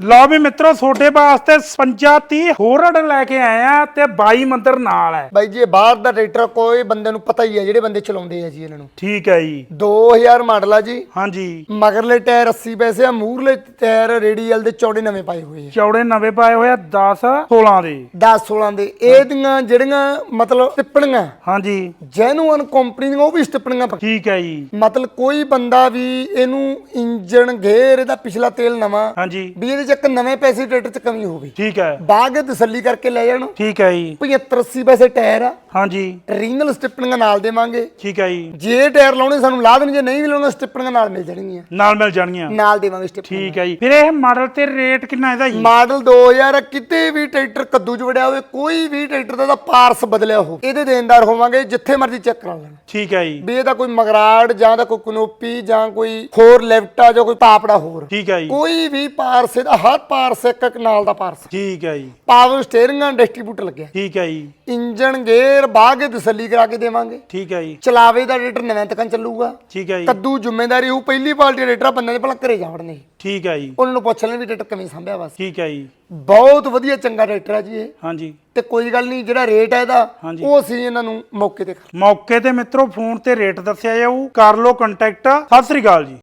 ਲਓ ਵੀ ਮਿੱਤਰੋ ਛੋਟੇ ਵਾਸਤੇ 55 30 ਹੋਰ ਆਰਡਰ ਲੈ ਕੇ ਆਏ ਆ ਤੇ 22 ਮੰਦਰ ਨਾਲ ਹੈ। ਬਾਈ ਜੀ ਇਹ ਬਾਹਰ ਦਾ ਟਰੈਕਟਰ ਕੋਈ ਬੰਦੇ ਨੂੰ ਪਤਾ ਹੀ ਹੈ ਜਿਹੜੇ ਬੰਦੇ ਚਲਾਉਂਦੇ ਆ ਜੀ ਇਹਨਾਂ ਨੂੰ। ਠੀਕ ਹੈ ਜੀ। 2000 ਮਾਡਲ ਆ ਜੀ। ਹਾਂਜੀ। ਮਗਰਲੇ ਟਾਇਰ 80 ਪੈਸੇ ਆ ਮੂਹਰਲੇ ਟਾਇਰ ਰੇਡੀਅਲ ਦੇ ਚੌੜੇ ਨਵੇਂ ਪਾਏ ਹੋਏ ਆ। ਚੌੜੇ ਨਵੇਂ ਪਾਏ ਹੋਏ ਆ 10 16 ਦੇ। 10 16 ਦੇ। ਇਹਦੀਆਂ ਜਿਹੜੀਆਂ ਮਤਲਬ ਟਿੱਪਣੀਆਂ ਹਾਂਜੀ। ਜੈਨੂਅਨ ਕੰਪਨੀ ਦੀਆਂ ਉਹ ਵੀ ਟਿੱਪਣੀਆਂ। ਠੀਕ ਹੈ ਜੀ। ਮਤਲਬ ਕੋਈ ਬੰਦਾ ਵੀ ਇਹਨੂੰ ਇੰਜਣ ਗੇਅਰ ਇਹਦਾ ਪਿਛਲਾ ਤੇਲ ਨਵਾਂ ਹਾਂਜੀ। ਵੀ ਇਹਦੇ ਚ ਇੱਕ ਨਵੇਂ ਪੈਸੇ ਟਰੈਕਟਰ ਚ ਕਮੀ ਹੋਵੇ। ਠੀਕ ਹੈ। ਬਾਗ ਤਸੱਲੀ ਕਰਕੇ ਲੈ ਜਾਣ। ਠੀਕ ਹੈ ਜੀ। 75 80 ਪੈਸੇ ਟਾਇਰ ਆ। ਹਾਂਜੀ। ਰੀਨਲ ਸਟਿੱਪਣੀਆਂ ਨਾਲ ਦੇਵਾਂਗੇ। ਠੀਕ ਹੈ ਜੀ। ਜੇ ਟਾਇਰ ਲਾਉਣੇ ਸਾਨੂੰ ਲਾ ਦੇਣ ਜੇ ਨਹੀਂ ਵੀ ਲਾਉਣਾ ਸਟਿੱਪਣੀਆਂ ਨਾਲ ਮਿਲ ਜਾਣਗੀਆਂ। ਨਾਲ ਮਿਲ ਜਾਣਗੀਆਂ। ਨਾਲ ਦੇਵਾਂਗੇ ਸਟਿੱਪਣੀਆਂ। ਠੀਕ ਹੈ ਜੀ। ਫਿਰ ਇਹ ਮਾਡਲ ਤੇ ਰੇਟ ਕਿੰਨਾ ਇਹਦਾ ਜੀ? ਮਾਡਲ 2000 ਕਿਤੇ ਵੀ ਟਰੈਕਟਰ ਕੱਦੂ ਚ ਵੜਿਆ ਹੋਵੇ ਕੋਈ ਵੀ ਟਰੈਕਟਰ ਦਾ ਪਾਰਸ ਬਦਲਿਆ ਹੋਵੇ ਇਹਦੇ ਦੇਣਦਾਰ ਹੋਵਾਂਗੇ ਜਿੱਥੇ ਮਰਜ਼ੀ ਚੈੱਕ ਕਰਾ ਲੈਣ। ਠੀਕ ਹੈ ਜੀ। ਵੀ ਇਹਦਾ ਕੋਈ ਮਗਰਾੜ ਜਾਂ ਦਾ ਕੋਈ ਕਨੋਪੀ ਜਾਂ ਕੋਈ ਹੋਰ ਲੈਫਟਾ ਜਾਂ ਕੋਈ ਪਾਪੜਾ ਹੋਰ। ਠੀਕ ਹੈ ਜੀ। ਕੋਈ ਵੀ ਪਾਰਸ ਇਹਦਾ ਹਰ ਪਾਰਸ ਇੱਕ ਇੱਕ ਨਾਲ ਦਾ ਪਾਰਸ। ਠੀਕ ਹੈ ਜੀ। ਪਾਵਰ ਸਟੀਅਰਿੰਗ ਡਿਸਟ੍ਰੀਬਿਊਟਰ ਲੱਗਿਆ ਠੀਕ ਹੈ ਜੀ। ਇੰਜਨ ਗੇਅਰ ਬਾਗੇ ਤਸੱਲੀ ਕਰਾ ਕੇ ਦੇਵਾਂਗੇ। ਠੀਕ ਹੈ ਜੀ। ਚਲਾਵੇ ਦਾ ਰੇਟਰ ਨਵੇਂ ਤੱਕ ਚੱਲੂਗਾ। ਠੀਕ ਹੈ ਜੀ। ਕੱਦੂ ਜ਼ਿੰਮੇਦਾਰੀ ਉਹ ਪਹਿਲੀ ਪਾਰਟੀ ਰੇਟਰ ਬੰਦੇ ਦੇ ਪਹਿਲਾਂ ਘਰੇ ਜਾ ਵੜਨੇ। ਠੀਕ ਹੈ ਜੀ। ਉਹਨਾਂ ਨੂੰ ਪੁੱਛ ਲੈਣ ਵੀ ਰੇਟਰ ਕਿਵੇਂ ਸੰਭਿਆ ਬਸ ਠੀਕ ਹੈ ਜੀ। ਬਹੁਤ ਵਧੀਆ ਚੰਗਾ ਰੇਟਰ ਹੈ ਜੀ ਇਹ। ਹਾਂਜੀ। ਤੇ ਕੋਈ ਗੱਲ ਨਹੀਂ ਜਿਹੜਾ ਰੇਟ ਹੈ ਇਹਦਾ। ਉਹ ਅਸੀਂ ਇਹਨਾਂ ਨੂੰ ਮੌਕੇ ਤੇ ਮੌਕੇ ਤੇ ਮਿੱਤਰੋ ਫੋਨ ਤੇ ਰੇਟ ਦੱਸਿਆ ਜਾਊ। ਕਰ ਲਓ ਕੰਟੈਕਟ ਸਤਿ ਸ੍ਰੀ ਅਕਾਲ ਜੀ।